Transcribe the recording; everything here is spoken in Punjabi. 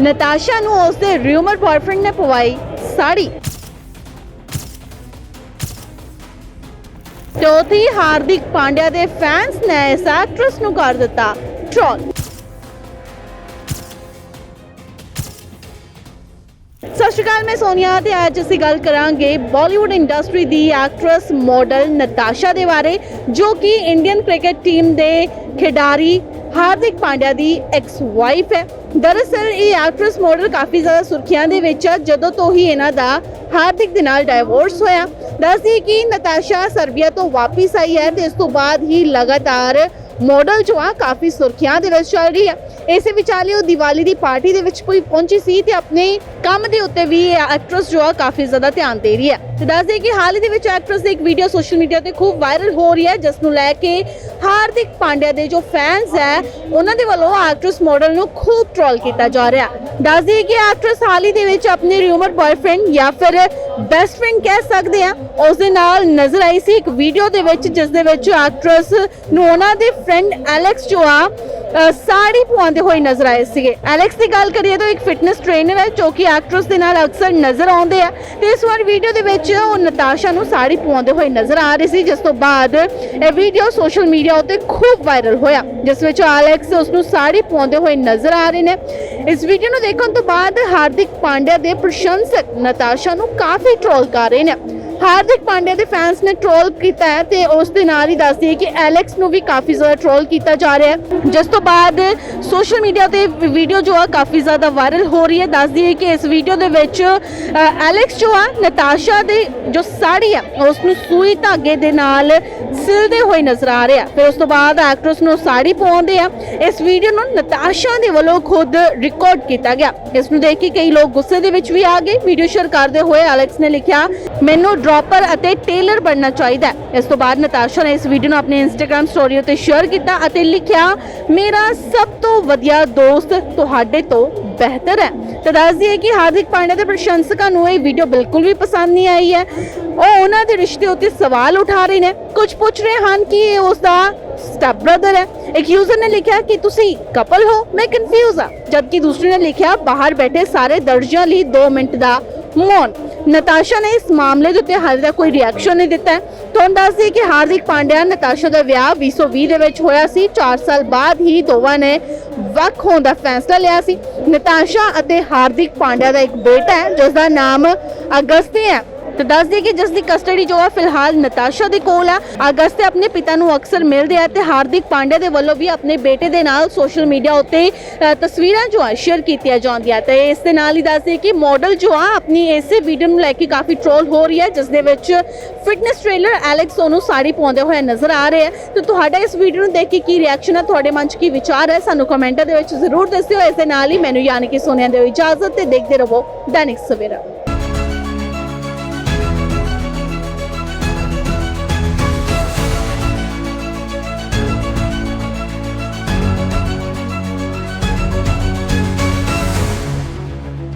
ਨਤਾਸ਼ਾ ਨੂੰ ਉਸਦੇ ਰਿਊਮਰ ਬॉयਫ੍ਰੈਂਡ ਨੇ ਪਵਾਈ ਸਾੜੀ। ਚੌਥੀ ਹਾਰਦਿਕ ਪਾਂਡਿਆ ਦੇ ਫੈਨਸ ਨੇ ਇਸ ਐਕਟਰੈਸ ਨੂੰ ਕਰ ਦਿੱਤਾ ਟ੍ਰੋਲ ਸਤਿ ਸ਼੍ਰੀ ਅਕਾਲ, ਮੈਂ ਸੋਨੀਆ ਤੇ ਅੱਜ ਅਸੀਂ ਗੱਲ ਕਰਾਂਗੇ ਬਾਲੀਵੁੱਡ ਇੰਡਸਟਰੀ ਦੀ ਐਕਟ੍ਰੈਸ ਮਾਡਲ ਨਤਾਸ਼ਾ ਦੇ ਬਾਰੇ, ਜੋ ਕਿ ਇੰਡੀਅਨ ਕ੍ਰਿਕਟ ਟੀਮ ਦੇ ਖਿਡਾਰੀ ਹਾਰਦਿਕ ਪਾਂਡਿਆ ਦੀ ਐਕਸ ਵਾਈਫ ਹੈ। ਦਰਅਸਲ ਇਹ ਐਕਟਰੈਸ ਮਾਡਲ ਕਾਫੀ ਜ਼ਿਆਦਾ ਸੁਰਖੀਆਂ ਦੇ ਵਿੱਚ ਹੈ ਜਦੋਂ ਤੋਂ ਹੀ ਇਹਨਾਂ ਦਾ ਹਾਰਦਿਕ ਦੇ ਨਾਲ ਡਾਈਵੋਰਸ ਹੋਇਆ। ਦੱਸਦੀ ਕਿ ਨਤਾਸ਼ਾ ਸਰਬੀਆ ਤੋਂ ਵਾਪਸ ਆਈ ਹੈ ਤੇ ਇਸ ਤੋਂ ਬਾਅਦ ਹੀ ਲਗਾਤਾਰ ਮਾਡਲ ਜੋ ਆ, ਕਾਫੀ ਸੁਰਖੀਆਂ ਦੇ ਵਿੱਚ ਚੱਲ ਰਹੀ ਹੈ ਇਸੇ ਵਿਚਾਲੇ ਉਹ ਦੀਵਾਲੀ ਦੀ ਪਾਰਟੀ ਦੇ ਵਿੱਚ ਕੋਈ ਪਹੁੰਚੀ ਸੀ ਤੇ ਆਪਣੇ ਕੰਮ ਦੇ ਉੱਤੇ ਵੀ ਇਹ ਐਕਟਰੈਸ ਜੋ ਆ, ਕਾਫੀ ਜ਼ਿਆਦਾ ਧਿਆਨ ਦੇ ਰਹੀ ਹੈ ਤੇ ਦੱਸਦੇ ਕਿ ਹਾਲ ਹੀ ਦੇ ਵਿੱਚ ਐਕਟ੍ਰੈਸ ਦੀ ਇੱਕ ਵੀਡੀਓ ਸੋਸ਼ਲ ਮੀਡੀਆ ਤੇ ਖੂਬ ਵਾਇਰਲ ਹੋ ਰਹੀ ਹੈ ਜਿਸ ਨੂੰ ਲੈ ਕੇ ਹਾਰਦਿਕ ਪਾਂਡਿਆ ਦੇ ਜੋ ਫੈਨਸ ਹੈ, ਉਹਨਾਂ ਦੇ ਵੱਲੋਂ ਐਕਟਰੈਸ ਮਾਡਲ ਨੂੰ ਖੂਬ ਟ੍ਰੋਲ ਕੀਤਾ ਜਾ ਰਿਹਾ। ਦੱਸਦੇ ਕਿ ਐਕਟਰੈਸ ਹਾਲ ਹੀ ਦੇ ਵਿੱਚ ਆਪਣੇ ਰਿਊਮਰ ਬॉयਫ੍ਰੈਂਡ ਜਾਂ ਫਿਰ ਬੈਸਟ ਫ੍ਰੈਂਡ ਕਹਿ ਸਕਦੇ ਆ ਉਸ ਦੇ ਨਾਲ ਨਜ਼ਰ ਆਈ ਸੀ ਇੱਕ ਵੀਡੀਓ ਦੇ ਵਿੱਚ, ਜਿਸ ਦੇ ਵਿੱਚ ਐਕਟਰੈਸ ਨੂੰ ਉਹਨਾਂ ਦੇ ਫ੍ਰੈਂਡ ਐਲੈਕਸ ਜੋ ਆ ਸਾੜੀ ਪਵਾਉਂਦੇ ਹੋਏ ਨਜ਼ਰ ਆਏ ਸੀਗੇ। ਐਲੈਕਸ ਦੀ ਗੱਲ ਕਰੀਏ ਤਾਂ ਇੱਕ ਫਿਟਨੈਸ ਟ੍ਰੇਨਰ ਹੈ, ਜੋ ਕਿ ਐਕਟਰੈਸ ਦੇ ਨਾਲ ਅਕਸਰ ਨਜ਼ਰ ਆਉਂਦੇ ਆ। ਤੇ ਇਸ ਵਾਰ ਵੀਡੀਓ ਦੇ ਵਿੱਚ ਉਹ ਨਤਾਸ਼ਾ ਨੂੰ ਸਾੜੀ ਪਵਾਉਂਦੇ ਹੋਏ ਨਜ਼ਰ ਆ ਰਹੀ ਸੀ, ਜਿਸ ਤੋਂ ਬਾਅਦ ਇਹ ਵੀਡੀਓ ਸੋਸ਼ਲ ਮੀਡੀਆ ਉੱਤੇ ਖੂਬ ਵਾਇਰਲ ਹੋਇਆ, ਜਿਸ ਵਿੱਚ ਐਲੈਕਸ ਉਸ ਨੂੰ ਸਾੜੀ ਪਵਾਉਂਦੇ ਹੋਏ ਨਜ਼ਰ ਆ ਰਹੇ ਨੇ। ਇਸ ਵੀਡੀਓ ਨੂੰ ਦੇਖਣ ਤੋਂ ਬਾਅਦ ਹਾਰਦਿਕ ਪਾਂਡਿਆ ਦੇ ਪ੍ਰਸ਼ੰਸਕ ਨਤਾਸ਼ਾ ਨੂੰ ਕਾਫੀ ਟ੍ਰੋਲ ਕਰ ਰਹੇ ਨੇ। ਹਾਰਦਿਕ ਪਾਂਡਿਆ ਦੇ ਫੈਨਸ ਨੇ ਟ੍ਰੋਲ ਕੀਤਾ ਹੈ ਤੇ ਉਸ ਦੇ ਨਾਲ ਹੀ ਦੱਸਦੀ ਹੈ ਕਿ ਐਲੈਕਸ ਨੂੰ ਵੀ ਕਾਫੀ ਜ਼ਿਆਦਾ ਟ੍ਰੋਲ ਕੀਤਾ ਜਾ ਰਿਹਾ ਹੈ। ਜਿਸ ਤੋਂ ਬਾਅਦ ਸੋਸ਼ਲ ਮੀਡੀਆ ਤੇ ਵੀਡੀਓ ਜੋ ਆ ਕਾਫੀ ਜ਼ਿਆਦਾ ਵਾਇਰਲ ਹੋ ਰਹੀ ਹੈ। ਦੱਸਦੀ ਹੈ ਕਿ ਇਸ ਵੀਡੀਓ ਦੇ ਵਿੱਚ ਐਲੈਕਸ ਜੋ ਆ, ਨਤਾਸ਼ਾ ਦੇ ਜੋ ਸਾੜੀ ਆ, ਉਸ ਨੂੰ ਸੂਈ ਧਾਗੇ ਦੇ ਨਾਲ ਸਿਲਦੇ ਹੋਏ ਨਜ਼ਰ ਆ ਰਿਹਾ। ਫਿਰ ਉਸ ਤੋਂ ਬਾਅਦ ਐਕਟਰਸ ਨੂੰ ਸਾੜੀ ਪਾਉਂਦੇ ਆ। ਇਸ ਵੀਡੀਓ ਨੂੰ ਨਤਾਸ਼ਾ ਦੇ ਵੱਲੋਂ ਖੁਦ ਰਿਕਾਰਡ ਕੀਤਾ ਗਿਆ। ਇਸ ਨੂੰ ਦੇਖ ਕੇ ਕਈ ਲੋਕ ਗੁੱਸੇ ਦੇ ਵਿੱਚ ਵੀ ਆ ਗਏ। ਵੀਡੀਓ ਸ਼ੇਅਰ ਕਰਦੇ ਹੋਏ ਐਲੈਕਸ ਨੇ ਲਿਖਿਆ, ਮੈਨੂੰ ਡ੍ਰੌਪਰ ਅਤੇ ਟੇਲਰ ਬਣਨਾ ਚਾਹੀਦਾ ਹੈ। ਇਸ ਤੋਂ ਬਾਅਦ ਨਤਾਸ਼ਾ ਨੇ ਇਸ ਵੀਡੀਓ ਨੂੰ ਆਪਣੇ ਇੰਸਟਾਗ੍ਰam ਸਟੋਰੀ ਉੱਤੇ ਸ਼ੇਅਰ ਕੀਤਾ ਅਤੇ ਲਿਖਿਆ, ਮੇਰਾ ਸਭ ਤੋਂ ਵਧੀਆ ਦੋਸਤ ਤੁਹਾਡੇ ਤੋਂ ਬਿਹਤਰ ਹੈ। ਤੇ ਦੱਸਦੀ ਹੈ ਕਿ ਹਾਰਦਿਕ ਪਾਂਡਿਆ ਦੇ ਪ੍ਰਸ਼ੰਸਕਾਂ ਨੂੰ ਇਹ ਵੀਡੀਓ ਬਿਲਕੁਲ ਵੀ ਪਸੰਦ ਨਹੀਂ ਆਈ ਹੈ। ਉਹ ਉਹਨਾਂ ਦੇ ਰਿਸ਼ਤੇ ਉੱਤੇ ਸਵਾਲ ਉਠਾ ਰਹੇ ਨੇ। ਕੁਝ ਪੁੱਛ ਰਹੇ ਹਨ ਕਿ ਇਹ ਉਸ ਦਾ ਸਟੈਪ ਬ੍ਰਦਰ ਹੈ। ਇੱਕ ਯੂਜ਼ਰ ਨੇ ਲਿਖਿਆ, ਕਿ ਤੁਸੀਂ ਕਪਲ ਹੋ? ਮੈਂ ਕਨਫਿਊਜ਼ ਆ ਜਦਕਿ ਦੂਸਰੇ ਨੇ ਲਿਖਿਆ, ਬਾਹਰ ਬੈਠੇ ਸਾਰੇ ਦਰਜਿਆਂ ਲਈ 2 ਮਿੰਟ ਦਾ ਮੌਨ। ਨਤਾਸ਼ਾ ਨੇ ਇਸ ਮਾਮਲੇ ਦੇ ਉੱਤੇ ਹਾਲੇ ਤੱਕ ਕੋਈ ਰਿਐਕਸ਼ਨ ਨਹੀਂ ਦਿੱਤਾ ਤੁਹਾਨੂੰ ਦੱਸ ਦਈਏ ਕਿ ਹਾਰਦਿਕ ਪਾਂਡਿਆ ਨਤਾਸ਼ਾ ਦਾ ਵਿਆਹ 2020 ਦੇ ਵਿੱਚ ਹੋਇਆ ਸੀ। 4 ਸਾਲ ਬਾਅਦ ਹੀ ਦੋਵਾਂ ਨੇ ਵੱਖ ਹੋਣ ਦਾ ਫੈਸਲਾ ਲਿਆ ਸੀ। ਨਤਾਸ਼ਾ ਅਤੇ ਹਾਰਦਿਕ ਪਾਂਡਿਆ ਦਾ ਇੱਕ ਬੇਟਾ ਹੈ ਜਿਸ ਦਾ ਨਾਮ ਅਗਸਤੀ ਹੈ। ਤੇ ਦੱਸ ਦਈਏ ਕਿ ਜਿਸ ਦੀ ਕਸਟਡੀ ਜੋ ਆ, ਫਿਲਹਾਲ ਨਤਾਸ਼ਾ ਦੇ ਕੋਲ ਆ। ਅਗਸਤ ਆਪਣੇ ਪਿਤਾ ਨੂੰ ਅਕਸਰ ਮਿਲਦੇ ਆ ਤੇ ਹਾਰਦਿਕ ਪਾਂਡੇ ਦੇ ਵੱਲੋਂ ਵੀ ਆਪਣੇ ਬੇਟੇ ਦੇ ਨਾਲ ਸੋਸ਼ਲ ਮੀਡੀਆ ਉੱਤੇ ਤਸਵੀਰਾਂ ਜੋ ਆ, ਸ਼ੇਅਰ ਕੀਤੀਆਂ ਜਾਂਦੀਆਂ। ਤੇ ਇਸ ਦੇ ਨਾਲ ਹੀ ਦੱਸ ਦਈਏ ਕਿ ਮਾਡਲ ਜੋ ਆ, ਆਪਣੀ ਇਸੇ ਵੀਡੀਓ ਨੂੰ ਲੈ ਕੇ ਕਾਫੀ ਟ੍ਰੋਲ ਹੋ ਰਹੀ ਹੈ, ਜਿਸ ਦੇ ਵਿੱਚ ਫਿਟਨੈਸ ਟ੍ਰੇਲਰ ਐਲੈਕਸ ਉਹਨੂੰ ਸਾੜੀ ਪਾਉਂਦੇ ਹੋਏ ਨਜ਼ਰ ਆ ਰਹੇ ਹੈ ਤੇ ਤੁਹਾਡਾ ਇਸ ਵੀਡੀਓ ਨੂੰ ਦੇਖ ਕੇ ਕੀ ਰਿਐਕਸ਼ਨ ਹੈ ਤੁਹਾਡੇ ਮਨ 'ਚ ਕੀ ਵਿਚਾਰ ਹੈ? ਸਾਨੂੰ ਕਮੈਂਟਾਂ ਦੇ ਵਿੱਚ ਜ਼ਰੂਰ ਦੱਸਿਓ। ਇਸ ਦੇ ਨਾਲ ਹੀ ਮੈਨੂੰ ਯਾਨੀ ਕਿ ਸੋਨੀਆ ਦਿਓ ਇਜਾਜ਼ਤ ਤੇ ਦੇਖਦੇ ਰਹੋ ਦੈਨਿਕ ਸਵੇਰਾ।